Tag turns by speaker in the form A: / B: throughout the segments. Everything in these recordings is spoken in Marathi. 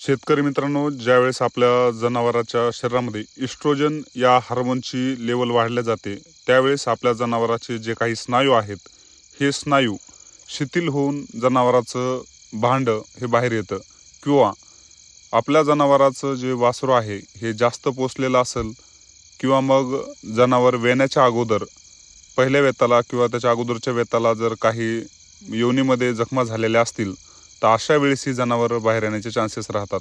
A: शेतकरी मित्रांनो ज्यावेळेस आपल्या जनावराच्या शरीरामध्ये इस्ट्रोजन या हार्मोनची लेवल वाढल्या जाते त्यावेळेस आपल्या जनावराचे जे काही स्नायू आहेत हे स्नायू शिथिल होऊन जनावराचं भांडं हे बाहेर येतं. किंवा आपल्या जनावराचं जे वासरू आहे हे जास्त पोचलेलं असेल किंवा मग जनावर वेण्याच्या अगोदर पहिल्या वेताला किंवा त्याच्या अगोदरच्या वेताला जर काही योनीमध्ये जखमा झालेल्या असतील तर अशा वेळेस ही जनावरं बाहेर येण्याचे चान्सेस राहतात.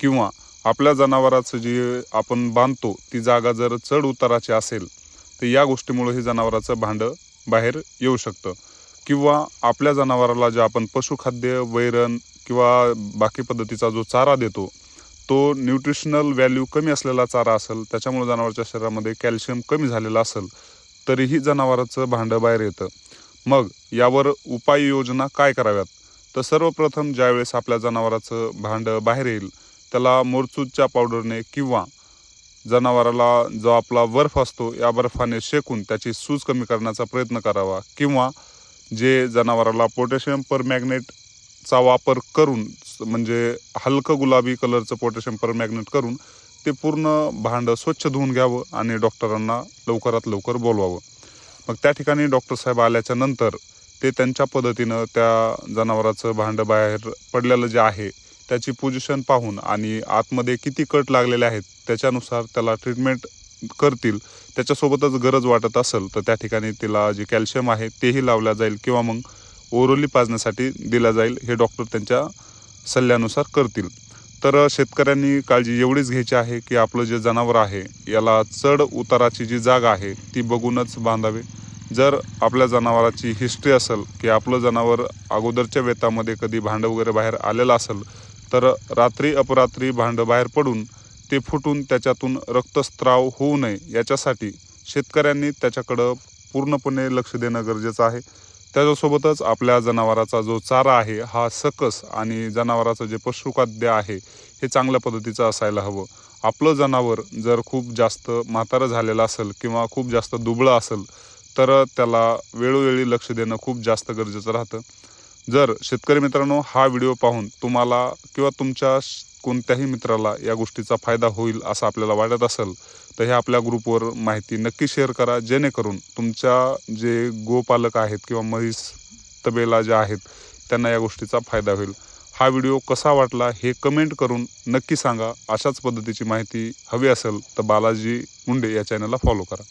A: किंवा आपल्या जनावराचं जे आपण बांधतो ती जागा जर चढ उताराची असेल तर या गोष्टीमुळे ही जनावराचं भांडं बाहेर येऊ शकतं. किंवा आपल्या जनावराला जे आपण पशुखाद्य वैरण किंवा बाकी पद्धतीचा जो चारा देतो तो न्यूट्रिशनल व्हॅल्यू कमी असलेला चारा असेल त्याच्यामुळे जनावराच्या शरीरामध्ये कॅल्शियम कमी झालेलं असेल तरीही जनावराचं भांडं बाहेर येतं. मग यावर उपाययोजना काय कराव्यात? तर सर्वप्रथम ज्यावेळेस आपल्या जनावराचं भांडं बाहेर येईल त्याला मोरचूदच्या पावडरने किंवा जनावराला जो आपला बर्फ असतो या बर्फाने शेकून त्याची सूज कमी करण्याचा प्रयत्न करावा किंवा जे जनावराला पोटॅशियम पर मॅग्नेटचा वापर करून म्हणजे हलकं गुलाबी कलरचं पोटॅशियम पर मॅग्नेट करून ते पूर्ण भांडं स्वच्छ धुवून घ्यावं आणि डॉक्टरांना लवकरात लवकर बोलवावं. मग त्या ठिकाणी डॉक्टर साहेब आल्याच्यानंतर ते त्यांच्या पद्धतीनं त्या जनावराचं भांडं बाहेर पडलेलं जे आहे त्याची पोझिशन पाहून आणि आतमध्ये किती कट लागलेले आहेत त्याच्यानुसार त्याला ट्रीटमेंट करतील त्याच्यासोबतच गरज वाटत असेल तर त्या ठिकाणी तिला जे कॅल्शियम आहे तेही लावल्या जाईल किंवा मग ओरोली पाजण्यासाठी दिला जाईल हे डॉक्टर त्यांच्या सल्ल्यानुसार करतील. तर शेतकऱ्यांनी काळजी एवढीच घ्यायची आहे की आपलं जे जनावर आहे याला चढ उताराची जी जागा आहे ती बघूनच बांधावे. जर आपल्या जनावराची हिस्ट्री असेल की आपलं जनावर अगोदरच्या वेतामध्ये कधी भांडं वगैरे बाहेर आलेलं असेल तर रात्री अपरात्री भांडं बाहेर पडून ते फुटून त्याच्यातून रक्तस्त्राव होऊ नये याच्यासाठी शेतकऱ्यांनी त्याच्याकडं पूर्णपणे लक्ष देणं गरजेचं आहे. त्याच्यासोबतच आपल्या जनावराचा जो चारा आहे हा सकस आणि जनावराचं जे पशुखाद्य आहे हे चांगल्या पद्धतीचं असायला हवं. आपलं जनावर जर खूप जास्त म्हातारं झालेलं असेल किंवा खूप जास्त दुबळं असेल तर त्याला वेळोवेळी लक्ष देणं खूप जास्त गरजेचं राहतं. जर शेतकरी मित्रांनो हा व्हिडिओ पाहून तुम्हाला किंवा तुमच्या कोणत्याही मित्राला या गोष्टीचा फायदा होईल असं आपल्याला वाटत असेल तर हे आपल्या ग्रुपवर माहिती नक्की शेअर करा जेणेकरून तुमच्या जे गोपालक आहेत किंवा म्हैस तबेला ज्या आहेत त्यांना या गोष्टीचा फायदा होईल. हा व्हिडिओ कसा वाटला हे कमेंट करून नक्की सांगा. अशाच पद्धतीची माहिती हवी असेल तर बालाजी मुंडे या चॅनलला फॉलो करा.